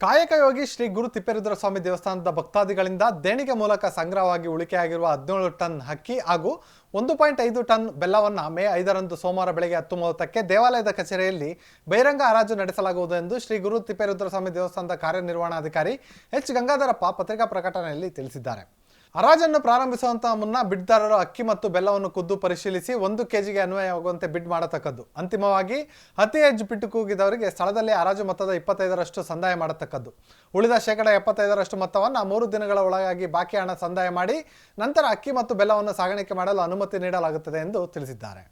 ಕಾಯಕ ಯೋಗಿ ಶ್ರೀ ಗುರು ತಿಪ್ಪೇರುದ್ರ ಸ್ವಾಮಿ ದೇವಸ್ಥಾನದ ಭಕ್ತಾದಿಗಳಿಂದ ದೇಣಿಗೆ ಮೂಲಕ ಸಂಗ್ರಹವಾಗಿ ಉಳಿಕೆಯಾಗಿರುವ ಹದಿನೇಳು ಟನ್ ಅಕ್ಕಿ ಹಾಗೂ ಒಂದು ಪಾಯಿಂಟ್ ಐದು ಟನ್ ಬೆಲ್ಲವನ್ನು ಮೇ ಐದರಂದು ಸೋಮವಾರ ಬೆಳಗ್ಗೆ ಹತ್ತು ಮೂವತ್ತಕ್ಕೆ ದೇವಾಲಯದ ಕಚೇರಿಯಲ್ಲಿ ಬಹಿರಂಗ ಹರಾಜು ನಡೆಸಲಾಗುವುದು ಎಂದು ಶ್ರೀ ಗುರು ತಿಪ್ಪೇರುದ್ರ ಸ್ವಾಮಿ ದೇವಸ್ಥಾನದ ಕಾರ್ಯನಿರ್ವಹಣಾಧಿಕಾರಿ ಎಚ್ ಗಂಗಾಧರಪ್ಪ ಪತ್ರಿಕಾ ಪ್ರಕಟಣೆಯಲ್ಲಿ ತಿಳಿಸಿದ್ದಾರೆ. ಹರಾಜನ್ನು ಪ್ರಾರಂಭಿಸುವಂತ ಮುನ್ನ ಬಿಡ್ದಾರರು ಅಕ್ಕಿ ಮತ್ತು ಬೆಲ್ಲವನ್ನು ಖುದ್ದು ಪರಿಶೀಲಿಸಿ ಒಂದು ಕೆಜಿಗೆ ಅನ್ವಯವಾಗುವಂತೆ ಬಿಡ್ ಮಾಡತಕ್ಕದ್ದು. ಅಂತಿಮವಾಗಿ ಅತಿ ಹೆಚ್ಚು ಬಿಟ್ಟು ಕೂಗಿದವರಿಗೆ ಸ್ಥಳದಲ್ಲಿ ಹರಾಜು ಮೊತ್ತದ ಇಪ್ಪತ್ತೈದರಷ್ಟು ಸಂದಾಯ ಮಾಡತಕ್ಕದ್ದು. ಉಳಿದ ಶೇಕಡ ಎಪ್ಪತ್ತೈದರಷ್ಟು ಮೊತ್ತವನ್ನು ಮೂರು ದಿನಗಳ ಒಳಗಾಗಿ ಬಾಕಿ ಹಣ ಸಂದಾಯ ಮಾಡಿ ನಂತರ ಅಕ್ಕಿ ಮತ್ತು ಬೆಲ್ಲವನ್ನು ಸಾಗಾಣಿಕೆ ಮಾಡಲು ಅನುಮತಿ ನೀಡಲಾಗುತ್ತದೆ ಎಂದು ತಿಳಿಸಿದ್ದಾರೆ.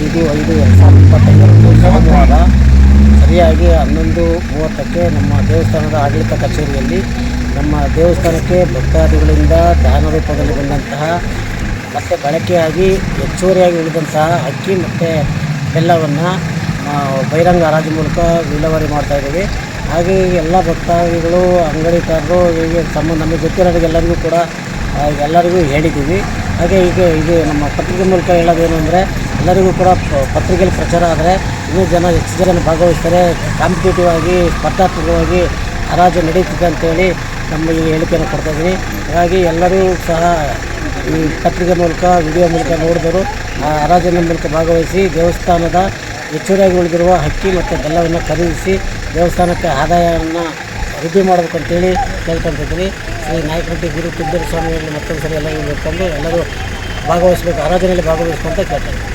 ಐದು ಐದು, ಎರಡು ಸಾವಿರದ ಇಪ್ಪತ್ತೈದರಂದು ಸೋಮವಾರ ಸರಿಯಾಗಿ ಹನ್ನೊಂದು ಮೂವತ್ತಕ್ಕೆ ನಮ್ಮ ದೇವಸ್ಥಾನದ ಆಡಳಿತ ಕಚೇರಿಯಲ್ಲಿ ನಮ್ಮ ದೇವಸ್ಥಾನಕ್ಕೆ ಭಕ್ತಾದಿಗಳಿಂದ ದಾನ ರೂಪದಲ್ಲಿ ಬಂದಂತಹ ಮತ್ತು ಬಳಕೆಯಾಗಿ, ಹೆಚ್ಚುವರಿಯಾಗಿ ಉಳಿದಂತಹ ಅಕ್ಕಿ ಮತ್ತು ಬೆಲ್ಲವನ್ನು ಬಹಿರಂಗ ಹರಾಜು ಮೂಲಕ ವಿಲೇವಾರಿ ಮಾಡ್ತಾ ಇದ್ದೀವಿ. ಹಾಗೆ ಎಲ್ಲ ಭಕ್ತಾದಿಗಳು, ಅಂಗಡಿಕಾರರು, ಹೀಗೆ ತಮ್ಮ ನಮ್ಮ ಗೊತ್ತಿರೋರಿಗೆಲ್ಲರಿಗೂ ಕೂಡ ಎಲ್ಲರಿಗೂ ಹೇಳಿದ್ದೀವಿ. ಹಾಗೆ ಈಗ ಇದು ನಮ್ಮ ಪತ್ರಿಕೆ ಮೂಲಕ ಹೇಳೋದೇನು ಅಂದರೆ ಎಲ್ಲರಿಗೂ ಕೂಡ ಪತ್ರಿಕೆಯಲ್ಲಿ ಪ್ರಚಾರ ಆದರೆ ಇನ್ನೂ ಜನ ಹೆಚ್ಚು ಜನ ಭಾಗವಹಿಸ್ತಾರೆ. ಕಾಂಪಿಟೇಟಿವ್ ಆಗಿ, ಸ್ಪರ್ಧಾತ್ಮಕವಾಗಿ ಹರಾಜು ನಡೀತಿದೆ ಅಂತೇಳಿ ನಮ್ಮ ಈ ಹೇಳಿಕೆಯನ್ನು ಕೊಡ್ತಾ ಇದ್ದೀನಿ. ಹಾಗಾಗಿ ಎಲ್ಲರೂ ಸಹ ಈ ಪತ್ರಿಕೆ ಮೂಲಕ, ವಿಡಿಯೋ ಮೂಲಕ ನೋಡಿದವರು, ಆ ಹರಾಜಿನ ಮೂಲಕ ಭಾಗವಹಿಸಿ, ದೇವಸ್ಥಾನದ ಹೆಚ್ಚುವರಿಯಾಗಿ ಉಳಿದಿರುವ ಹಕ್ಕಿ ಮತ್ತು ಬೆಲ್ಲವನ್ನು ಖರೀದಿಸಿ, ದೇವಸ್ಥಾನಕ್ಕೆ ಆದಾಯವನ್ನು ವೃದ್ಧಿ ಮಾಡಬೇಕು ಅಂತೇಳಿ ಕೇಳ್ಕೊತಿದ್ದೀನಿ ಶ್ರೀ ನಾಯಕನಟ್ಟಿ ಗುರು ತಿಬ್ಬೇರು ಸ್ವಾಮಿಯಲ್ಲಿ ಮತ್ತೊಂದು ಸರಿ ಎಲ್ಲರಿಗೂ ಬೇಡ್ಕೊಂಡು ಎಲ್ಲರೂ ಭಾಗವಹಿಸಬೇಕು ಆರಾಧನೆಯಲ್ಲಿ ಅಂತ ಕೇಳ್ತಾರೆ